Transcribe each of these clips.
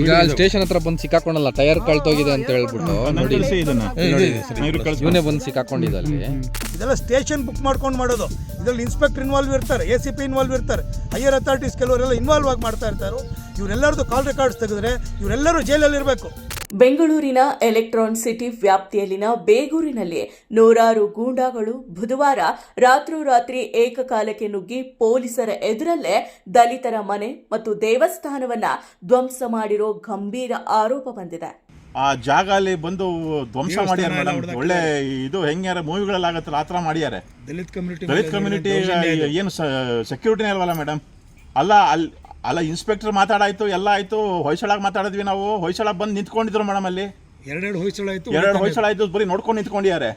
ಈಗ ಸ್ಟೇಷನ್ ಹತ್ರ ಬಂದು ಸಿಕ್ಕಾಕೊಂಡಲ್ಲ ಟೈರ್ ಕಳ್ತೋಗಿದೆ ಅಂತ ಹೇಳ್ಬಿಟ್ಟು. ನೋಡಿ ಇದನ್ನ ಇವನೇ ಬಂದು ಸಿಕ್ಕಾಕೊಂಡಿದ್ದಲ್ಲಿ ಇದೆಲ್ಲ ಸ್ಟೇಷನ್ ಬುಕ್ ಮಾಡ್ಕೊಂಡು ಮಾಡೋದು. ಇದರಲ್ಲಿ ಇನ್ಸ್ಪೆಕ್ಟರ್ ಇನ್ವಾಲ್ವ್ ಇರ್ತಾರೆ ಎ ಸಿ ಪಿ ಇನ್ವಾಲ್ವ್ ಇರ್ತಾರೆ. ಹೈಯರ್ ಅಥಾರಿಟೀಸ್ ಕೆಲವರೆಲ್ಲ ಇನ್ವಾಲ್ವ್ ಆಗಿ ಮಾಡ್ತಾ ಇರ್ತಾರೆ. ಇವರೆಲ್ಲರದು ಕಾಲ್ ರೆಕಾರ್ಡ್ಸ್ ತೆಗೆದ್ರೆ ಇವರೆಲ್ಲರೂ ಜೈಲಲ್ಲಿ ಇರಬೇಕು. ಬೆಂಗಳೂರಿನ ಎಲೆಕ್ಟ್ರಾನ್ ಸಿಟಿ ವ್ಯಾಪ್ತಿಯಲ್ಲಿನ ಬೇಗೂರಿನಲ್ಲಿ ನೂರಾರು ಗೂಂಡಾಗಳು ಬುಧವಾರ ರಾತ್ರೋರಾತ್ರಿ ಏಕಕಾಲಕ್ಕೆ ನುಗ್ಗಿ ಪೊಲೀಸರ ಎದುರಲ್ಲೇ ದಲಿತರ ಮನೆ ಮತ್ತು ದೇವಸ್ಥಾನವನ್ನ ಧ್ವಂಸ ಮಾಡಿರೋ ಗಂಭೀರ ಆರೋಪ ಬಂದಿದೆ. ಆ ಜಾಗ ಅಲ್ಲಿ ಬಂದು ಧ್ವಂಸ ಮಾಡ್ಯಾರ ಮೇಡಮ್ ಒಳ್ಳೆ ಇದು ಹೆಂಗ್ಯಾರ ಮೂವಿಗಳಲ್ಲಿ ಆಗತ್ತಲ್ಲ ಆ ಥರ ಮಾಡ್ಯಾರೆ. ದಲಿತ ಕಮ್ಯುನಿಟಿ ದಲಿತ ಕಮ್ಯುನಿಟಿ ಏನು ಸೆಕ್ಯೂರಿಟಿನೇ ಇಲ್ವಲ್ಲ ಮೇಡಮ್ ಅಲ್ಲ ಅಲ್ಲಿ ಅಲ್ಲ ಇನ್ಸ್ಪೆಕ್ಟರ್ ಮಾತಾಡಾಯ್ತು ಎಲ್ಲ ಆಯ್ತು ಹೊಯ್ಸಳಾಗ ಮಾತಾಡಿದ್ವಿ ನಾವು. ಹೊಯ್ಸಳ ಬಂದು ನಿಂತ್ಕೊಂಡಿದ್ರು ಮೇಡಮ್ ಅಲ್ಲಿ. ಎರಡೆರಡು ಹೊಯ್ಸಳ ಆಯ್ತು ಎರಡು ಹೊಯ್ಸಳ ಆಯ್ತು ಬರೀ ನೋಡ್ಕೊಂಡು ನಿಂತ್ಕೊಂಡಿದ್ದಾರೆ.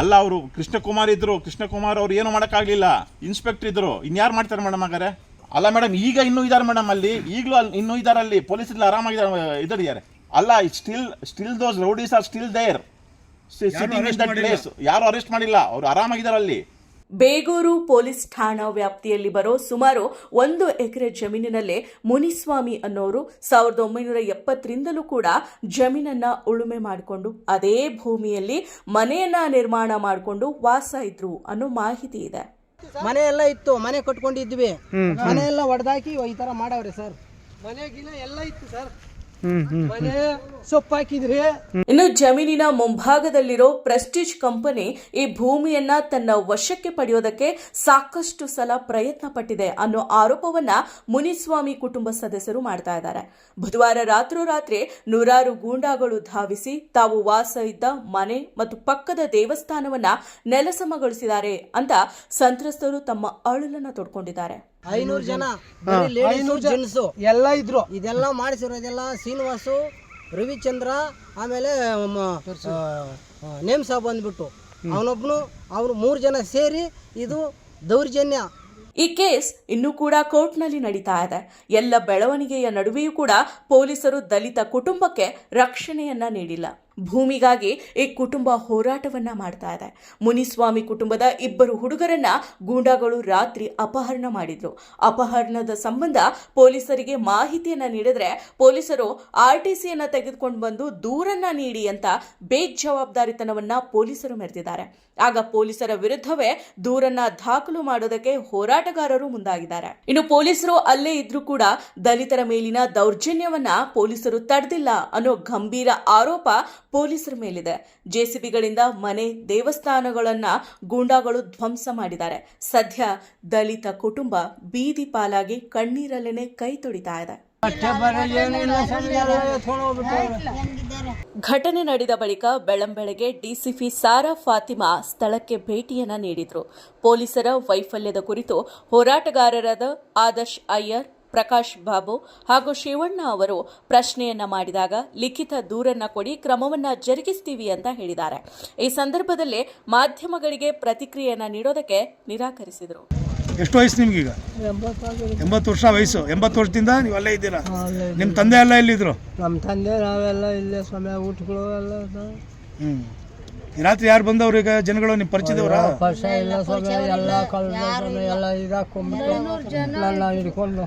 ಅಲ್ಲ ಅವರು ಕೃಷ್ಣಕುಮಾರ್ ಇದ್ರು. ಕೃಷ್ಣಕುಮಾರ್ ಅವ್ರು ಏನು ಮಾಡೋಕ್ಕಾಗಲಿಲ್ಲ. ಇನ್ಸ್ಪೆಕ್ಟರ್ ಇದ್ರು. ಇನ್ಯಾರು ಮಾಡ್ತಾರೆ ಮೇಡಮ್ ಹಾಗಾರೆ ಅಲ್ಲ ಮೇಡಮ್ ಈಗ ಇನ್ನೂ ಇದ್ದಾರೆ ಮೇಡಮ್ ಅಲ್ಲಿ. ಈಗಲೂ ಅಲ್ಲಿ ಇನ್ನೂ ಇದ್ದಾರೆ ಅಲ್ಲಿ ಪೊಲೀಸ್ ಇಲ್ಲ ಆರಾಮಾಗಿ ಇದ್ದಾರೆ ಅಲ್ಲ still still those rowdies are still there sitting in that place ಯಾರು ಅರೆಸ್ಟ್ ಮಾಡಿಲ್ಲ? ಅವ್ರು ಆರಾಮಾಗಿದ್ದಾರೆ ಅಲ್ಲಿ. ಬೇಗೂರು ಪೊಲೀಸ್ ಠಾಣಾ ವ್ಯಾಪ್ತಿಯಲ್ಲಿ ಬರೋ ಸುಮಾರು ಒಂದು ಎಕರೆ ಜಮೀನಿನಲ್ಲೇ ಮುನಿಸ್ವಾಮಿ ಅನ್ನೋರು ಸಾವಿರದ ಒಂಬೈನೂರ ಎಪ್ಪತ್ತರಿಂದಲೂ ಕೂಡ ಜಮೀನನ್ನ ಉಳುಮೆ ಮಾಡಿಕೊಂಡು ಅದೇ ಭೂಮಿಯಲ್ಲಿ ಮನೆಯನ್ನ ನಿರ್ಮಾಣ ಮಾಡಿಕೊಂಡು ವಾಸ ಇದ್ರು ಅನ್ನೋ ಮಾಹಿತಿ ಇದೆ. ಮನೆ ಎಲ್ಲ ಇತ್ತು ಮನೆ ಕಟ್ಕೊಂಡಿದ್ವಿ. ಮನೆ ಎಲ್ಲ ಒಡೆದಾಕಿ ಈ ತರ ಮಾಡವ್ರೆ ಸರ್. ಮನೆಗಿನ ಎಲ್ಲ ಇತ್ತು ಸರ್. ಇನ್ನು ಜಮೀನಿನ ಮುಂಭಾಗದಲ್ಲಿರೋ ಪ್ರೆಸ್ಟೀಜ್ ಕಂಪನಿ ಈ ಭೂಮಿಯನ್ನ ತನ್ನ ವಶಕ್ಕೆ ಪಡೆಯೋದಕ್ಕೆ ಸಾಕಷ್ಟು ಸಲ ಪ್ರಯತ್ನ ಪಟ್ಟಿದೆ ಅನ್ನೋ ಆರೋಪವನ್ನ ಮುನಿಸ್ವಾಮಿ ಕುಟುಂಬ ಸದಸ್ಯರು ಮಾಡ್ತಾ ಇದ್ದಾರೆ. ಬುಧವಾರ ರಾತ್ರೋರಾತ್ರಿ ನೂರಾರು ಗೂಂಡಾಗಳು ಧಾವಿಸಿ ತಾವು ವಾಸ ಇದ್ದ ಮನೆ ಮತ್ತು ಪಕ್ಕದ ದೇವಸ್ಥಾನವನ್ನ ನೆಲಸಮಗೊಳಿಸಿದ್ದಾರೆ ಅಂತ ಸಂತ್ರಸ್ತರು ತಮ್ಮ ಅಳುಲನ್ನ ತೊಡ್ಕೊಂಡಿದ್ದಾರೆ. ಐನೂರು ಜನ ಲೇಡೀಸ್ ಜೆಂಟ್ಸು ಎಲ್ಲ ಇದ್ರು. ಇದೆಲ್ಲ ಮಾಡಿಸಿರೋದೆಲ್ಲ ಶ್ರೀನಿವಾಸು ರವಿಚಂದ್ರ ಆಮೇಲೆ ನೇಮ್ ಸಾಬ್ ಬಂದ್ಬಿಟ್ಟು. ಅವನೊಬ್ನು ಅವ್ರು ಮೂರು ಜನ ಸೇರಿ ಇದು ದೌರ್ಜನ್ಯ. ಈ ಕೇಸ್ ಇನ್ನೂ ಕೂಡ ಕೋರ್ಟ್ನಲ್ಲಿ ನಡೀತಾ ಇದೆ. ಎಲ್ಲ ಬೆಳವಣಿಗೆಯ ನಡುವೆಯೂ ಕೂಡ ಪೊಲೀಸರು ದಲಿತ ಕುಟುಂಬಕ್ಕೆ ರಕ್ಷಣೆಯನ್ನ ನೀಡಿಲ್ಲ. ಭೂಮಿಗಾಗಿ ಈ ಕುಟುಂಬ ಹೋರಾಟವನ್ನ ಮಾಡ್ತಾ ಇದೆ. ಮುನಿಸ್ವಾಮಿ ಕುಟುಂಬದ ಇಬ್ಬರು ಹುಡುಗರನ್ನ ಗೂಂಡಾಗಳು ರಾತ್ರಿ ಅಪಹರಣ ಮಾಡಿದ್ರು. ಅಪಹರಣದ ಸಂಬಂಧ ಪೊಲೀಸರಿಗೆ ಮಾಹಿತಿಯನ್ನ ನೀಡಿದ್ರೆ ಪೊಲೀಸರು ಆರ್ಟಿಸಿಯನ್ನ ತೆಗೆದುಕೊಂಡು ಬಂದು ದೂರನ್ನ ನೀಡಿ ಅಂತ ಬೇಜವಾಬ್ದಾರಿತನವನ್ನ ಪೊಲೀಸರು ಮೆರೆದಿದ್ದಾರೆ. ಆಗ ಪೊಲೀಸರ ವಿರುದ್ಧವೇ ದೂರನ್ನ ದಾಖಲು ಮಾಡೋದಕ್ಕೆ ಹೋರಾಟಗಾರರು ಮುಂದಾಗಿದ್ದಾರೆ. ಇನ್ನು ಪೊಲೀಸರು ಅಲ್ಲೇ ಇದ್ರೂ ಕೂಡ ದಲಿತರ ಮೇಲಿನ ದೌರ್ಜನ್ಯವನ್ನ ಪೊಲೀಸರು ತಡೆದಿಲ್ಲ ಅನ್ನೋ ಗಂಭೀರ ಆರೋಪ ಪೊಲೀಸರ ಮೇಲಿದೆ. ಜೆಸಿಬಿಗಳಿಂದ ಮನೆ, ದೇವಸ್ಥಾನಗಳನ್ನ ಗೂಂಡಾಗಳು ಧ್ವಂಸ ಮಾಡಿದ್ದಾರೆ. ಸದ್ಯ ದಲಿತ ಕುಟುಂಬ ಬೀದಿ ಪಾಲಾಗಿ ಕಣ್ಣೀರಲ್ಲೇನೆ ಕೈ ತೊಡಿತಾ ಇದೆ. ಘಟನೆ ನಡೆದ ಬಳಿಕ ಬೆಳಂಬೆಳಗ್ಗೆ ಡಿಸಿಪಿ ಸಾರಾ ಫಾತಿಮಾ ಸ್ಥಳಕ್ಕೆ ಭೇಟಿಯನ್ನ ನೀಡಿದ್ರು. ಪೊಲೀಸರ ವೈಫಲ್ಯದ ಕುರಿತು ಹೋರಾಟಗಾರರಾದ ಆದರ್ಶ್ ಅಯ್ಯರ್ ಪ್ರಕಾಶ್ ಬಾಬು ಹಾಗೂ ಶಿವಣ್ಣ ಅವರು ಪ್ರಶ್ನೆಯನ್ನ ಮಾಡಿದಾಗ ಲಿಖಿತ ದೂರನ್ನ ಕೊಡಿ ಕ್ರಮವನ್ನ ಜರುಗಿಸ್ತೀವಿ ಅಂತ ಹೇಳಿದ್ದಾರೆ. ಈ ಸಂದರ್ಭದಲ್ಲಿ ಮಾಧ್ಯಮಗಳಿಗೆ ಪ್ರತಿಕ್ರಿಯೆಯನ್ನ ನೀಡೋದಕ್ಕೆ ನಿರಾಕರಿಸಿದರು. ಎಷ್ಟು ವಯಸ್ಸು ನಿಮ್ಗೀಗ? ಎಂಬತ್ತು. ವರ್ಷ ವಯಸ್ಸು. ಎಂಬತ್ತು ವರ್ಷದಿಂದ ನೀವು ಅಲ್ಲೇ ಇದ್ದೀರಾ? ನಿಮ್ಮ ತಂದೆ ಎಲ್ಲ ಎಲ್ಲಿದ್ರು? ನಮ್ಮ ತಂದೆ ನಾವೆಲ್ಲ ಇಲ್ಲೇ ಸಮಯ ಊಟಗಳು ಎಲ್ಲ ಹ್ಞೂ ರಾತ್ರಿ ಯಾರು ಬಂದವ್ರು ಈಗ? ಜನಗಳು ನಿಮ್ಮ ಪರಿಚಯದವ್ರ? ಪರಿಚಯ ಇಲ್ಲ ಸಮಯ ಎಲ್ಲ ಕಳ್ಳ ಎಲ್ಲ ಇದಾಕೊಂಡ್ಬಿಟ್ಟು ಹಿಡ್ಕೊಂಡು.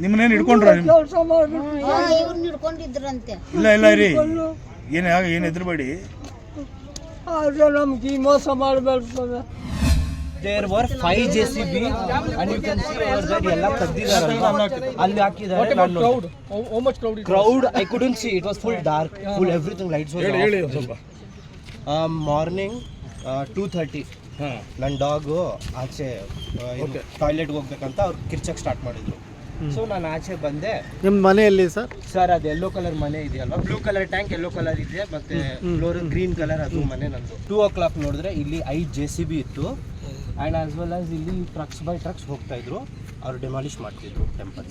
ನಿಮ್ಮನ್ನೇನು ಹಿಡ್ಕೊಂಡ್ರ ಇವ್ರನ್ನ ಹಿಡ್ಕೊಂಡಿದ್ರಂತೆ. ಇಲ್ಲ ಇಲ್ಲ ರೀ ಏನು ಏನು ಹೆದರ್ಬೇಡಿ. ಆದ್ರೆ ನಮ್ಗೆ ಈ ಮೋಸ ಮಾಡಬೇಡ್ತದೆ there were five J C B and you can see over that ಎಲ್ಲ ಕದ್ದಿದಾರಲ್ವಾ? ಅಲ್ಲಿ ಹಾಕಿದ್ದಾರೆ crowd I couldn't see it was full dark full everything lights morning two thirty ನನ್ನ ಡಾಗು ಆಚೆ ಟಾಯ್ಲೆಟ್ಗೆ ಹೋಗ್ಬೇಕಂತ ಅವ್ರು ಕಿರ್ಚಕ್ ಸ್ಟಾರ್ಟ್ ಮಾಡಿದ್ರು. ಸೊ ನಾನು ಆಚೆ ಬಂದೆ. ನಿಮ್ಮ ಮನೆಯಲ್ಲಿ ಸರ್? ಸರ್ ಅದು ಯೆಲ್ಲೋ ಕಲರ್ ಮನೆ ಇದೆಯಲ್ವಾ? Blue colour tank yellow colour ಇದೆ ಮತ್ತೆ ಫ್ಲೋರ್ ಗ್ರೀನ್ ಕಲರ್ ಅದು ಮನೆ ನಂದು ಟೂ ಓ ಕ್ಲಾಕ್ ನೋಡಿದ್ರೆ ಇಲ್ಲಿ ಐದು ಜೆ ಸಿ ಬಿ ಇತ್ತು. ಆ್ಯಂಡ್ ಆಸ್ ವೆಲ್ ಆಸ್ ಇಲ್ಲಿ ಟ್ರಕ್ಸ್ ಬೈ ಟ್ರಕ್ಸ್ ಹೋಗ್ತಾ ಇದ್ರು. ಅವ್ರು ಡೆಮಾಲಿಷ್ ಮಾಡ್ತಿದ್ರು ಟೆಂಪಲ್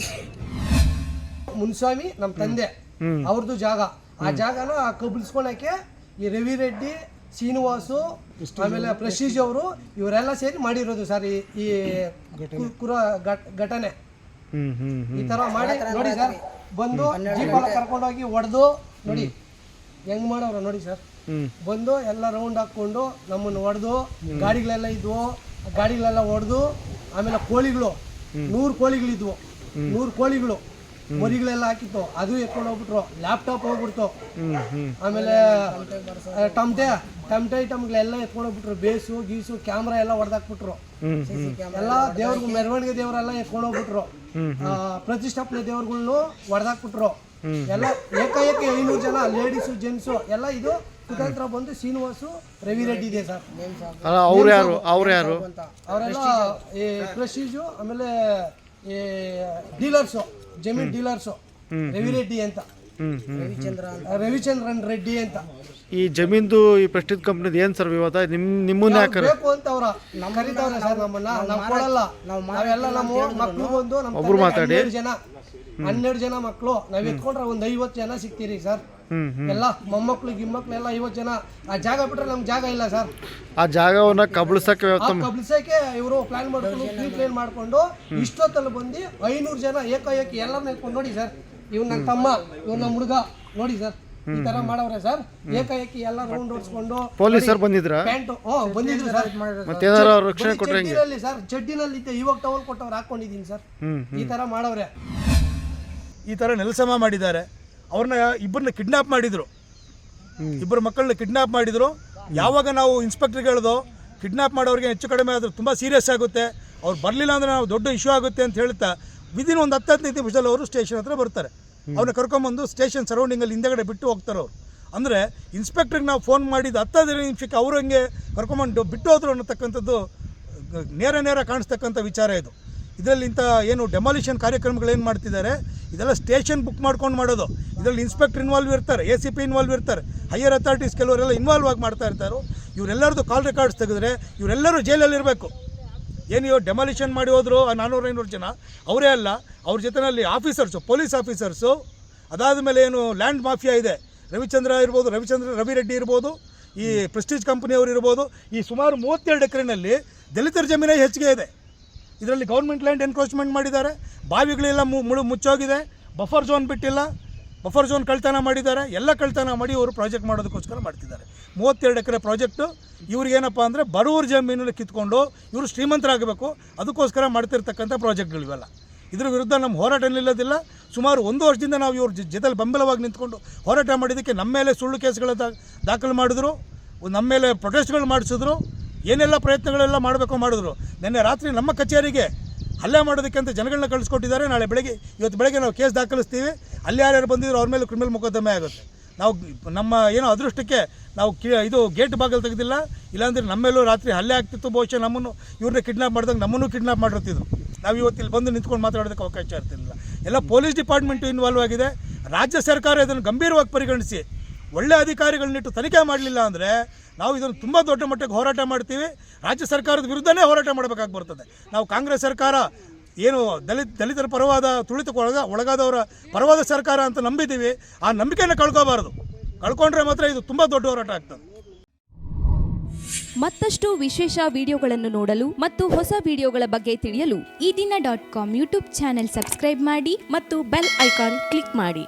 ಮುನ್ಸ್ವಾಮಿ ನಮ್ಮ ತಂದೆ. ಅವ್ರದ್ದು ಜಾಗ. ಆ ಜಾಗನ ಕಬಲ್ಸ್ಕೊಳಕ್ಕೆ ಈ ರವಿ ರೆಡ್ಡಿ ಶ್ರೀನಿವಾಸು ಆಮೇಲೆ ಪ್ರಶೀಜ್ ಅವರು ಇವರೆಲ್ಲ ಸೇರಿ ಮಾಡಿರೋದು ಸರ್ ಈ ಕುರ ಘಟನೆ. ಈ ತರ ಮಾಡಿ ನೋಡಿ ಸರ್ ಬಂದು ಜೀಪ್ ಎಲ್ಲ ಕರ್ಕೊಂಡೋಗಿ ಹೊಡೆದು ನೋಡಿ ಹೆಂಗ್ ಮಾಡವ್ರ ನೋಡಿ ಸರ್. ಬಂದು ಎಲ್ಲ ರೌಂಡ್ ಹಾಕೊಂಡು ನಮ್ಮನ್ನು ಹೊಡೆದು ಗಾಡಿಗಳೆಲ್ಲ ಇದ್ವು ಗಾಡಿಗಳೆಲ್ಲ ಹೊಡೆದು ಆಮೇಲೆ ಕೋಳಿಗಳು ನೂರು ಕೋಳಿಗಳಿದ್ವು ನೂರು ಕೋಳಿಗಳು. ಮರಿಗಳೆಲ್ಲ ಹಾಕಿತ್ತು. ಅದು ಎತ್ಕೊಂಡು ಹೋಗ್ಬಿಟ್ರು. ಲ್ಯಾಪ್ಟಾಪ್ ಹೋಗ್ಬಿಡ್ತು. ಆಮೇಲೆ ಟಮಟೆ ಟಮ್ಟೆ ಐಟಮ್ಗಳೆಲ್ಲ ಎತ್ಕೊಂಡು ಹೋಗ್ಬಿಟ್ರು. ಬೇಸು ಗೀಸು ಕ್ಯಾಮ್ರಾ ಎಲ್ಲ ಹೊಡೆದಾಕ್ಬಿಟ್ರು. ಎಲ್ಲ ದೇವ್ರಿಗೆ ಮೆರವಣಿಗೆ ದೇವರೆಲ್ಲ ಎತ್ಕೊಂಡು ಹೋಗ್ಬಿಟ್ರು. ಪ್ರತಿಷ್ಠಾಪನೆ ದೇವ್ರಗಳ್ನು ಹೊಡೆದಾಕ್ಬಿಟ್ರು. ಎಲ್ಲ ಏಕಾಏಕಿ ಐನೂರು ಜನ ಲೇಡೀಸು ಜೆಂಟ್ಸು ಎಲ್ಲ ಇದು ಕುತಂತ್ರ ಬಂದು ಶ್ರೀನಿವಾಸು ರವಿರೆಡ್ಡಿ ಇದೆ ಸರ್. ಅವ್ರು ಯಾರು? ಅವ್ರು ಯಾರು? ಅವರೆಲ್ಲ ಈ ಪ್ರೆಸ್ಟೀಜು ಆಮೇಲೆ ಈ ಡೀಲರ್ಸು ಜಮೀನ್ ಡೀಲರ್ಸು ರವಿರೆಡ್ಡಿ ಅಂತ. ರವಿಚಂದ್ರನ್ ರೆಡ್ಡಿ ಅಂತ. ಈ ಜಮೀನ್ದು ಈ ಪ್ರೆಸ್ಟೀಜ್ ಕಂಪ್ನಿದು ಏನು ಸರ್ ವಿವಾದ? ನಿಮ್ ನಿಮ್ಮನ್ನ ಯಾಕಂದ್ರೆ ಬೇಕು ಅಂತ ಅವ್ರ ಕರೀತಾವ್ರೆ ಸರ್ ನಮ್ಮನ್ನ. ನಾವು ಕೊಡಲ್ಲ. ನಾವೆಲ್ಲ ನಮ್ಮ ಮಕ್ಳು ಬಂದು ನಮ್ಮ ಒಬ್ರು ಮಾತಾಡಿ. ಹನ್ನೆರಡು ಜನ. ಹನ್ನೆರಡು ಜನ ಮಕ್ಕಳು ನಾವು ಎತ್ಕೊಂಡ್ರೆ ಒಂದು ಐವತ್ತು ಜನ ಸಿಗ್ತೀರಿ ಸರ್. ಎಲ್ಲ ಮೊಮ್ಮಕ್ಳು ಗಿಮ್ಮಕ್ಳು ಎಲ್ಲ ಐವತ್ತು ಜನ. ಆ ಜಾಗ ಬಿಟ್ರೆ ನಮ್ಗೆ ಜಾಗ ಇಲ್ಲ ಸರ್. ಆ ಜಾಗವನ್ನ ಕಬಳಿಸಕ್ಕೆ ಕಬಳಿಸಕ್ಕೆ ಇವರು ಪ್ಲಾನ್ ಮಾಡ್ಕೊಂಡು ಪ್ರೀ ಪ್ಲಾನ್ ಮಾಡ್ಕೊಂಡು ಇಷ್ಟೊತ್ತಲ್ಲಿ ಬಂದು ಐನೂರು ಜನ ಏಕಾಏಕಿ ಎಲ್ಲರನ್ನ ಎತ್ಕೊಂಡು ನೋಡಿ ಸರ್. ಇವ್ ನನ್ನ ತಮ್ಮ ಇವ್ ನಮ್ಮ ಹುಡುಗ ನೋಡಿ ಸರ್. ಈ ತರ ಮಾಡವ್ರೆ ಸರ್. ಏಕಾಏಕಿ ಎಲ್ಲ ರೌಂಡ್ ಓಡಿಸ್ಕೊಂಡು ಪೊಲೀಸರು ಬಂದಿದ್ರ? ಬಂದಿದ್ರು ಸರ್. ಮತ್ತೇನಾರ ರಕ್ಷಣೆ ಕೊಟ್ರೆ ಸರ್ ಚಡ್ಡಿನಲ್ಲಿ ಇದ್ದೆ. ಇವಾಗ ಟವಲ್ ಕೊಟ್ಟವ್ರು ಹಾಕೊಂಡಿದ್ದೀನಿ ಸರ್. ಈ ತರ ಮಾಡವ್ರೆ. ಈ ತರ ನೆಲಸಮ ಮಾಡಿದ್ದಾರೆ. ಅವ್ರನ್ನ ಇಬ್ಬರನ್ನ ಕಿಡ್ನಾಪ್ ಮಾಡಿದರು. ಇಬ್ಬರು ಮಕ್ಕಳನ್ನ ಕಿಡ್ನಾಪ್ ಮಾಡಿದರು. ಯಾವಾಗ ನಾವು ಇನ್ಸ್ಪೆಕ್ಟರ್ಗೆ ಹೇಳಿದೋ ಕಿಡ್ನಾಪ್ ಮಾಡೋರಿಗೆ ಹೆಚ್ಚು ಕಡಿಮೆ ಆದರೂ ತುಂಬ ಸೀರಿಯಸ್ ಆಗುತ್ತೆ. ಅವ್ರು ಬರಲಿಲ್ಲ ಅಂದರೆ ನಾವು ದೊಡ್ಡ ಇಶ್ಯೂ ಆಗುತ್ತೆ ಅಂತ ಹೇಳ್ತಾ ವಿದಿನ್ ಒಂದು ಹತ್ತು ಹದಿನೈದು ನಿಮಿಷದಲ್ಲಿ ಅವರು ಸ್ಟೇಷನ್ ಹತ್ರ ಬರ್ತಾರೆ. ಅವ್ರನ್ನ ಕರ್ಕೊಂಬಂದು ಸ್ಟೇಷನ್ ಸರೌಂಡಿಂಗಲ್ಲಿ ಹಿಂದೆಗಡೆ ಬಿಟ್ಟು ಹೋಗ್ತಾರೆ ಅವರು. ಅಂದರೆ ಇನ್ಸ್ಪೆಕ್ಟ್ರಿಗೆ ನಾವು ಫೋನ್ ಮಾಡಿದ ಹತ್ತು ಹದಿನೈದು ನಿಮಿಷಕ್ಕೆ ಅವರು ಹಂಗೆ ಕರ್ಕೊಂಬಂದು ಬಿಟ್ಟು ಹೋದ್ರು ಅನ್ನತಕ್ಕಂಥದ್ದು ನೇರ ನೇರ ಕಾಣಿಸ್ತಕ್ಕಂಥ ವಿಚಾರ ಇದು. ಇದರಲ್ಲಿ ಇಂಥ ಏನು ಡೆಮಾಲಿಷನ್ ಕಾರ್ಯಕ್ರಮಗಳು ಏನು ಮಾಡ್ತಿದ್ದಾರೆ? ಇದೆಲ್ಲ ಸ್ಟೇಷನ್ ಬುಕ್ ಮಾಡ್ಕೊಂಡು ಮಾಡೋದು. ಇದರಲ್ಲಿ ಇನ್ಸ್ಪೆಕ್ಟರ್ ಇನ್ವಾಲ್ವ್ ಇರ್ತಾರೆ ಎ ಸಿ ಪಿ ಇನ್ವಾಲ್ವ್ ಇರ್ತಾರೆ. ಹೈಯರ್ ಅಥಾರಿಟೀಸ್ ಕೆಲವರೆಲ್ಲ ಇನ್ವಾಲ್ವ್ ಆಗಿ ಮಾಡ್ತಾ ಇರ್ತಾರೆ. ಇವರೆಲ್ಲರದ್ದು ಕಾಲ್ ರೆಕಾರ್ಡ್ಸ್ ತೆಗೆದ್ರೆ ಇವರೆಲ್ಲರೂ ಜೈಲಲ್ಲಿ ಇರಬೇಕು. ಏನು ಇವಾಗ ಡೆಮಾಲಿಷನ್ ಮಾಡಿ ಹೋದರು ಆ ನಾನ್ನೂರು ಐನೂರು ಜನ. ಅವರೇ ಅಲ್ಲ, ಅವ್ರ ಜೊತೆಯಲ್ಲಿ ಆಫೀಸರ್ಸು ಪೊಲೀಸ್ ಆಫೀಸರ್ಸು ಅದಾದ ಮೇಲೆ ಏನು ಲ್ಯಾಂಡ್ ಮಾಫಿಯಾ ಇದೆ. ರವಿಚಂದ್ರ ಇರ್ಬೋದು, ರವಿಚಂದ್ರ ರವಿರೆಡ್ಡಿ ಇರ್ಬೋದು, ಈ ಪ್ರೆಸ್ಟೀಜ್ ಕಂಪ್ನಿಯವರು ಇರ್ಬೋದು. ಈ ಸುಮಾರು ಮೂವತ್ತೆರಡು ಎಕರೆನಲ್ಲಿ ದಲಿತರ ಜಮೀನೇ ಹೆಚ್ಚಿಗೆ ಇದೆ. ಇದರಲ್ಲಿ ಗೌರ್ಮೆಂಟ್ ಲ್ಯಾಂಡ್ ಎನ್ಕ್ರೋಚ್ಮೆಂಟ್ ಮಾಡಿದ್ದಾರೆ. ಬಾವಿಗಳೆಲ್ಲ ಮುಳು, ಮುಚ್ಚೋಗಿದೆ. ಬಫರ್ ಝೋನ್ ಬಿಟ್ಟಿಲ್ಲ. ಬಫರ್ ಝೋನ್ ಕಳ್ತನ ಮಾಡಿದ್ದಾರೆ. ಎಲ್ಲ ಕಳ್ತನ ಮಾಡಿ ಇವರು ಪ್ರಾಜೆಕ್ಟ್ ಮಾಡೋದಕ್ಕೋಸ್ಕರ ಮಾಡ್ತಿದ್ದಾರೆ. ಮೂವತ್ತೆರಡು ಎಕರೆ ಪ್ರಾಜೆಕ್ಟು ಇವ್ರಿಗೇನಪ್ಪ ಅಂದರೆ ಬಡವ್ರ ಜಮೀನಲ್ಲಿ ಕಿತ್ಕೊಂಡು ಇವರು ಶ್ರೀಮಂತರಾಗಬೇಕು. ಅದಕ್ಕೋಸ್ಕರ ಮಾಡ್ತಿರ್ತಕ್ಕಂಥ ಪ್ರಾಜೆಕ್ಟ್ಗಳು ಇವೆಲ್ಲ. ಇದ್ರ ವಿರುದ್ಧ ನಮ್ಮ ಹೋರಾಟ ನಿಲ್ಲೋದಿಲ್ಲ. ಸುಮಾರು ಒಂದು ವರ್ಷದಿಂದ ನಾವು ಇವ್ರ ಜೊತೆಲಿ ಬೆಂಬಲವಾಗಿ ನಿಂತ್ಕೊಂಡು ಹೋರಾಟ ಮಾಡಿದ್ದಕ್ಕೆ ನಮ್ಮ ಮೇಲೆ ಸುಳ್ಳು ಕೇಸ್ಗಳ ದಾಖಲು ಮಾಡಿದ್ರು. ನಮ್ಮ ಮೇಲೆ ಪ್ರೊಟೆಸ್ಟ್ಗಳು ಮಾಡಿಸಿದ್ರು. ಏನೆಲ್ಲ ಪ್ರಯತ್ನಗಳೆಲ್ಲ ಮಾಡಬೇಕು ಮಾಡಿದ್ರು. ನಿನ್ನೆ ರಾತ್ರಿ ನಮ್ಮ ಕಚೇರಿಗೆ ಹಲ್ಲೆ ಮಾಡೋದಕ್ಕೆ ಅಂತ ಜನಗಳನ್ನ ಕಳಿಸ್ಕೊಟ್ಟಿದ್ದಾರೆ. ನಾಳೆ ಬೆಳಗ್ಗೆ, ಇವತ್ತು ಬೆಳಗ್ಗೆ ನಾವು ಕೇಸ್ ದಾಖಲಿಸ್ತೀವಿ. ಅಲ್ಲಿ ಯಾರ್ಯಾರು ಬಂದಿದ್ರು ಅವ್ರ ಮೇಲೆ ಕ್ರಿಮಿನಲ್ ಮೊಕದ್ದಮೆ ಆಗುತ್ತೆ. ನಾವು ನಮ್ಮ ಏನೋ ಅದೃಷ್ಟಕ್ಕೆ ನಾವು ಕಿ ಇದು ಗೇಟ್ ಬಾಗಿಲು ತೆಗೆದಿಲ್ಲ. ಇಲ್ಲಾಂದ್ರೆ ನಮ್ಮೆಲ್ಲೂ ರಾತ್ರಿ ಹಲ್ಲೆ ಆಗ್ತಿತ್ತು. ಬಹುಶಃ ನಮ್ಮನ್ನು, ಇವ್ರನ್ನ ಕಿಡ್ನಾಪ್ ಮಾಡಿದಾಗ ನಮ್ಮನ್ನು ಕಿಡ್ನಾಪ್ ಮಾಡಿರ್ತಿದ್ರು. ನಾವು ಇವತ್ತು ಇಲ್ಲಿ ಬಂದು ನಿಂತ್ಕೊಂಡು ಮಾತಾಡೋದಕ್ಕೆ ಅವಕಾಶ ಇರ್ತಿರಲಿಲ್ಲ. ಎಲ್ಲ ಪೊಲೀಸ್ ಡಿಪಾರ್ಟ್ಮೆಂಟು ಇನ್ವಾಲ್ವ್ ಆಗಿದೆ. ರಾಜ್ಯ ಸರ್ಕಾರ ಇದನ್ನು ಗಂಭೀರವಾಗಿ ಪರಿಗಣಿಸಿ, ಒಳ್ಳೆ ಅಧಿಕಾರಿಗಳನ್ನಿಟ್ಟು ತನಿಖೆ ಮಾಡಲಿಲ್ಲ ಅಂದರೆ ನಾವು ಇದನ್ನು ತುಂಬ ದೊಡ್ಡ ಮಟ್ಟಕ್ಕೆ ಹೋರಾಟ ಮಾಡ್ತೀವಿ. ರಾಜ್ಯ ಸರ್ಕಾರದ ವಿರುದ್ಧನೇ ಹೋರಾಟ ಮಾಡಬೇಕಾಗಿ ಬರ್ತದೆ. ನಾವು ಕಾಂಗ್ರೆಸ್ ಸರ್ಕಾರ ಏನು ದಲಿತ, ದಲಿತರ ಪರವಾದ ತುಳಿತಕ್ಕೆ ಒಳಗ, ಒಳಗಾದವರ ಪರವಾದ ಸರ್ಕಾರ ಅಂತ ನಂಬಿದ್ದೀವಿ. ಆ ನಂಬಿಕೆಯನ್ನು ಕಳ್ಕೋಬಾರದು. ಕಳ್ಕೊಂಡ್ರೆ ಮಾತ್ರ ಇದು ತುಂಬ ದೊಡ್ಡ ಹೋರಾಟ ಆಗ್ತದೆ. ಮತ್ತಷ್ಟು ವಿಶೇಷ ವಿಡಿಯೋಗಳನ್ನು ನೋಡಲು ಮತ್ತು ಹೊಸ ವಿಡಿಯೋಗಳ ಬಗ್ಗೆ ತಿಳಿಯಲು ಈ ದಿನ dot com YouTube channel subscribe ಮಾಡಿ ಮತ್ತು ಬೆಲ್ ಐಕಾನ್ ಕ್ಲಿಕ್ ಮಾಡಿ.